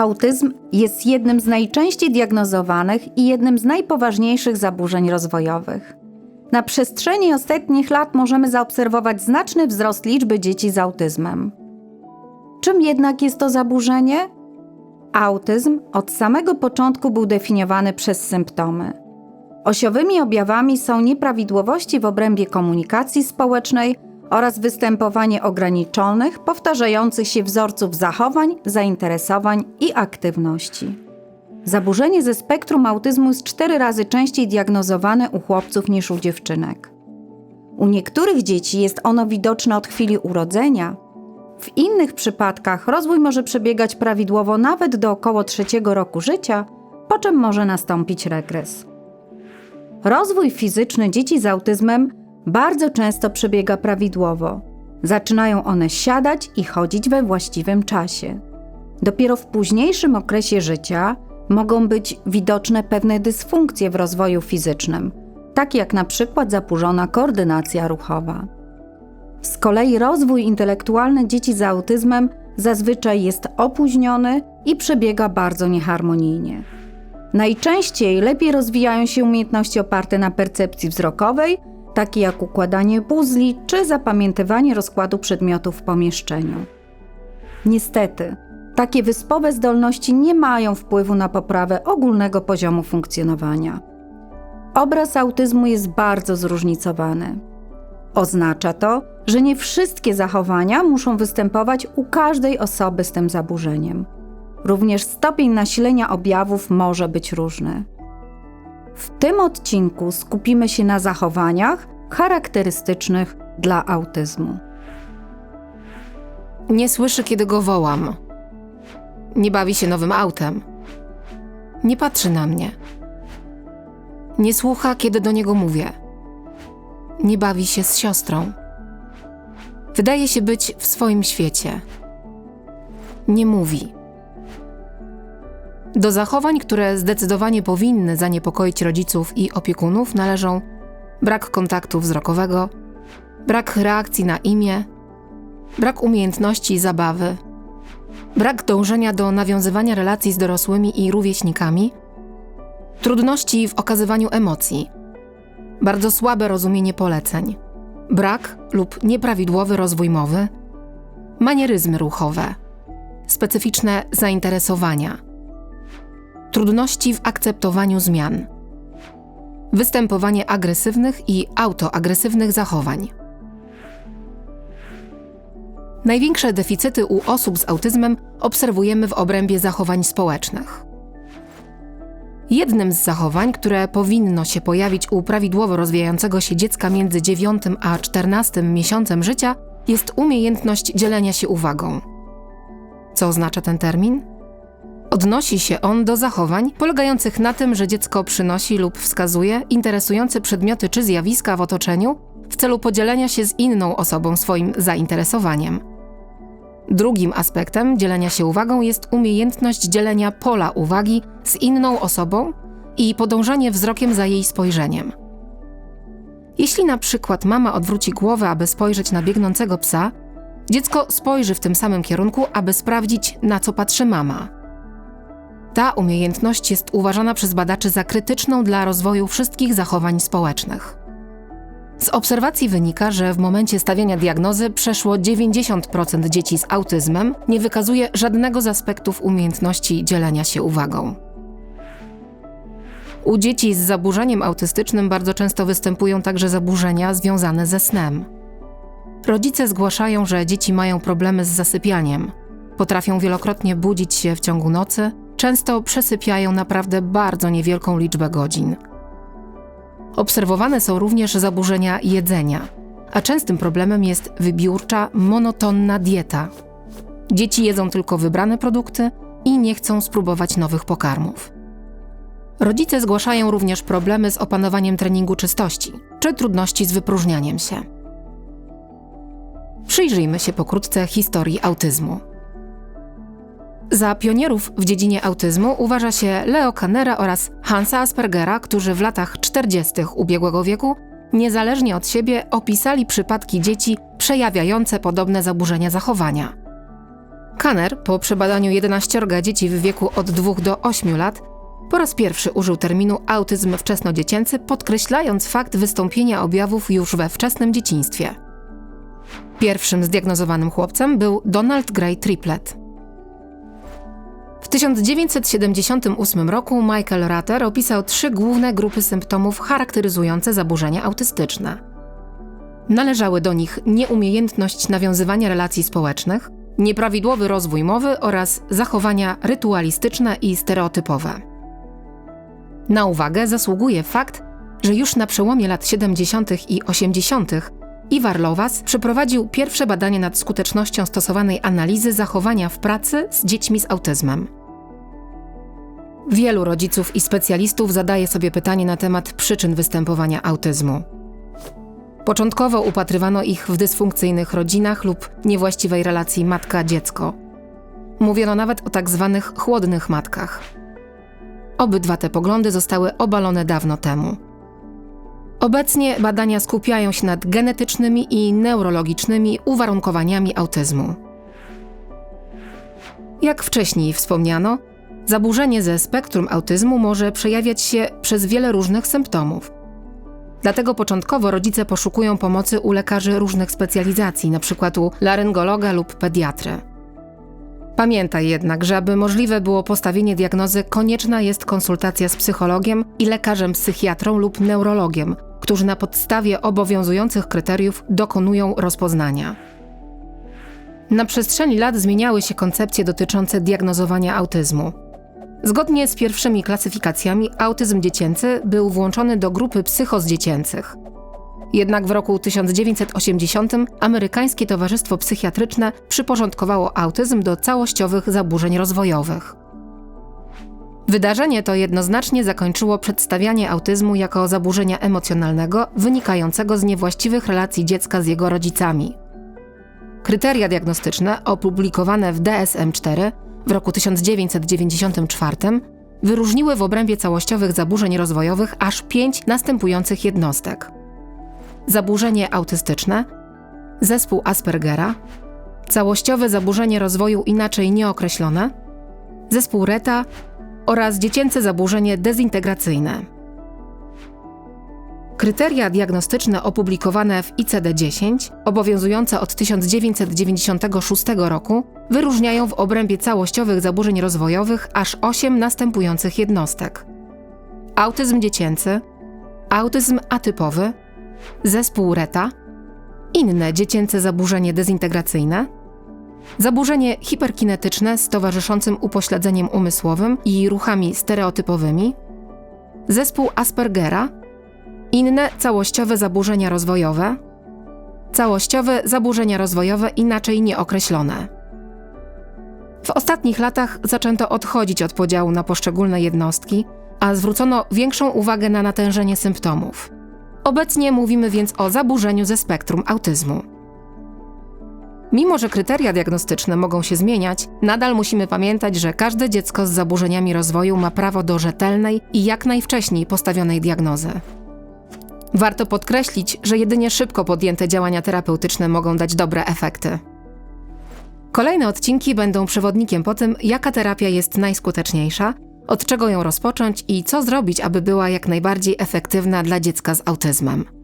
Autyzm jest jednym z najczęściej diagnozowanych i jednym z najpoważniejszych zaburzeń rozwojowych. Na przestrzeni ostatnich lat możemy zaobserwować znaczny wzrost liczby dzieci z autyzmem. Czym jednak jest to zaburzenie? Autyzm od samego początku był definiowany przez symptomy. Osiowymi objawami są nieprawidłowości w obrębie komunikacji społecznej oraz występowanie ograniczonych, powtarzających się wzorców zachowań, zainteresowań i aktywności. Zaburzenie ze spektrum autyzmu jest cztery razy częściej diagnozowane u chłopców niż u dziewczynek. U niektórych dzieci jest ono widoczne od chwili urodzenia. W innych przypadkach rozwój może przebiegać prawidłowo nawet do około trzeciego roku życia, po czym może nastąpić regres. Rozwój fizyczny dzieci z autyzmem bardzo często przebiega prawidłowo. Zaczynają one siadać i chodzić we właściwym czasie. Dopiero w późniejszym okresie życia mogą być widoczne pewne dysfunkcje w rozwoju fizycznym, takie jak na przykład zaburzona koordynacja ruchowa. Z kolei rozwój intelektualny dzieci z autyzmem zazwyczaj jest opóźniony i przebiega bardzo nieharmonijnie. Najczęściej lepiej rozwijają się umiejętności oparte na percepcji wzrokowej, takie jak układanie puzli czy zapamiętywanie rozkładu przedmiotów w pomieszczeniu. Niestety, takie wyspowe zdolności nie mają wpływu na poprawę ogólnego poziomu funkcjonowania. Obraz autyzmu jest bardzo zróżnicowany. Oznacza to, że nie wszystkie zachowania muszą występować u każdej osoby z tym zaburzeniem. Również stopień nasilenia objawów może być różny. W tym odcinku skupimy się na zachowaniach charakterystycznych dla autyzmu. Nie słyszy, kiedy go wołam. Nie bawi się nowym autem. Nie patrzy na mnie. Nie słucha, kiedy do niego mówię. Nie bawi się z siostrą. Wydaje się być w swoim świecie. Nie mówi. Do zachowań, które zdecydowanie powinny zaniepokoić rodziców i opiekunów, należą brak kontaktu wzrokowego, brak reakcji na imię, brak umiejętności zabawy, brak dążenia do nawiązywania relacji z dorosłymi i rówieśnikami, trudności w okazywaniu emocji, bardzo słabe rozumienie poleceń, brak lub nieprawidłowy rozwój mowy, manieryzmy ruchowe, specyficzne zainteresowania, trudności w akceptowaniu zmian, występowanie agresywnych i autoagresywnych zachowań. Największe deficyty u osób z autyzmem obserwujemy w obrębie zachowań społecznych. Jednym z zachowań, które powinno się pojawić u prawidłowo rozwijającego się dziecka między 9 a 14 miesiącem życia, jest umiejętność dzielenia się uwagą. Co oznacza ten termin? Odnosi się on do zachowań polegających na tym, że dziecko przynosi lub wskazuje interesujące przedmioty czy zjawiska w otoczeniu w celu podzielenia się z inną osobą swoim zainteresowaniem. Drugim aspektem dzielenia się uwagą jest umiejętność dzielenia pola uwagi z inną osobą i podążanie wzrokiem za jej spojrzeniem. Jeśli na przykład mama odwróci głowę, aby spojrzeć na biegnącego psa, dziecko spojrzy w tym samym kierunku, aby sprawdzić, na co patrzy mama. Ta umiejętność jest uważana przez badaczy za krytyczną dla rozwoju wszystkich zachowań społecznych. Z obserwacji wynika, że w momencie stawiania diagnozy przeszło 90% dzieci z autyzmem nie wykazuje żadnego z aspektów umiejętności dzielenia się uwagą. U dzieci z zaburzeniem autystycznym bardzo często występują także zaburzenia związane ze snem. Rodzice zgłaszają, że dzieci mają problemy z zasypianiem. Potrafią wielokrotnie budzić się w ciągu nocy, często przesypiają naprawdę bardzo niewielką liczbę godzin. Obserwowane są również zaburzenia jedzenia, a częstym problemem jest wybiórcza, monotonna dieta. Dzieci jedzą tylko wybrane produkty i nie chcą spróbować nowych pokarmów. Rodzice zgłaszają również problemy z opanowaniem treningu czystości czy trudności z wypróżnianiem się. Przyjrzyjmy się pokrótce historii autyzmu. Za pionierów w dziedzinie autyzmu uważa się Leo Kannera oraz Hansa Aspergera, którzy w latach 40. ubiegłego wieku niezależnie od siebie opisali przypadki dzieci przejawiające podobne zaburzenia zachowania. Kanner po przebadaniu 11 dzieci w wieku od 2 do 8 lat po raz pierwszy użył terminu autyzm wczesnodziecięcy, podkreślając fakt wystąpienia objawów już we wczesnym dzieciństwie. Pierwszym zdiagnozowanym chłopcem był Donald Gray Triplet. W 1978 roku Michael Ratter opisał trzy główne grupy symptomów charakteryzujące zaburzenia autystyczne. Należały do nich nieumiejętność nawiązywania relacji społecznych, nieprawidłowy rozwój mowy oraz zachowania rytualistyczne i stereotypowe. Na uwagę zasługuje fakt, że już na przełomie lat 70. i 80. Iwar Lowas przeprowadził pierwsze badanie nad skutecznością stosowanej analizy zachowania w pracy z dziećmi z autyzmem. Wielu rodziców i specjalistów zadaje sobie pytanie na temat przyczyn występowania autyzmu. Początkowo upatrywano ich w dysfunkcyjnych rodzinach lub niewłaściwej relacji matka-dziecko. Mówiono nawet o tak zwanych chłodnych matkach. Obydwa te poglądy zostały obalone dawno temu. Obecnie badania skupiają się nad genetycznymi i neurologicznymi uwarunkowaniami autyzmu. Jak wcześniej wspomniano, zaburzenie ze spektrum autyzmu może przejawiać się przez wiele różnych symptomów. Dlatego początkowo rodzice poszukują pomocy u lekarzy różnych specjalizacji, np. u laryngologa lub pediatry. Pamiętaj jednak, że aby możliwe było postawienie diagnozy, konieczna jest konsultacja z psychologiem i lekarzem psychiatrą lub neurologiem, którzy na podstawie obowiązujących kryteriów dokonują rozpoznania. Na przestrzeni lat zmieniały się koncepcje dotyczące diagnozowania autyzmu. Zgodnie z pierwszymi klasyfikacjami, autyzm dziecięcy był włączony do grupy psychos dziecięcych. Jednak w roku 1980 Amerykańskie Towarzystwo Psychiatryczne przyporządkowało autyzm do całościowych zaburzeń rozwojowych. Wydarzenie to jednoznacznie zakończyło przedstawianie autyzmu jako zaburzenia emocjonalnego wynikającego z niewłaściwych relacji dziecka z jego rodzicami. Kryteria diagnostyczne opublikowane w DSM-4 w roku 1994 wyróżniły w obrębie całościowych zaburzeń rozwojowych aż pięć następujących jednostek: zaburzenie autystyczne, zespół Aspergera, całościowe zaburzenie rozwoju inaczej nieokreślone, zespół Reta oraz dziecięce zaburzenie dezintegracyjne. Kryteria diagnostyczne opublikowane w ICD-10, obowiązujące od 1996 roku, wyróżniają w obrębie całościowych zaburzeń rozwojowych aż 8 następujących jednostek: autyzm dziecięcy, autyzm atypowy, zespół Reta, inne dziecięce zaburzenie dezintegracyjne, zaburzenie hiperkinetyczne z towarzyszącym upośledzeniem umysłowym i ruchami stereotypowymi, zespół Aspergera, inne całościowe zaburzenia rozwojowe, całościowe zaburzenia rozwojowe inaczej nieokreślone. W ostatnich latach zaczęto odchodzić od podziału na poszczególne jednostki, a zwrócono większą uwagę na natężenie symptomów. Obecnie mówimy więc o zaburzeniu ze spektrum autyzmu. Mimo, że kryteria diagnostyczne mogą się zmieniać, nadal musimy pamiętać, że każde dziecko z zaburzeniami rozwoju ma prawo do rzetelnej i jak najwcześniej postawionej diagnozy. Warto podkreślić, że jedynie szybko podjęte działania terapeutyczne mogą dać dobre efekty. Kolejne odcinki będą przewodnikiem po tym, jaka terapia jest najskuteczniejsza, od czego ją rozpocząć i co zrobić, aby była jak najbardziej efektywna dla dziecka z autyzmem.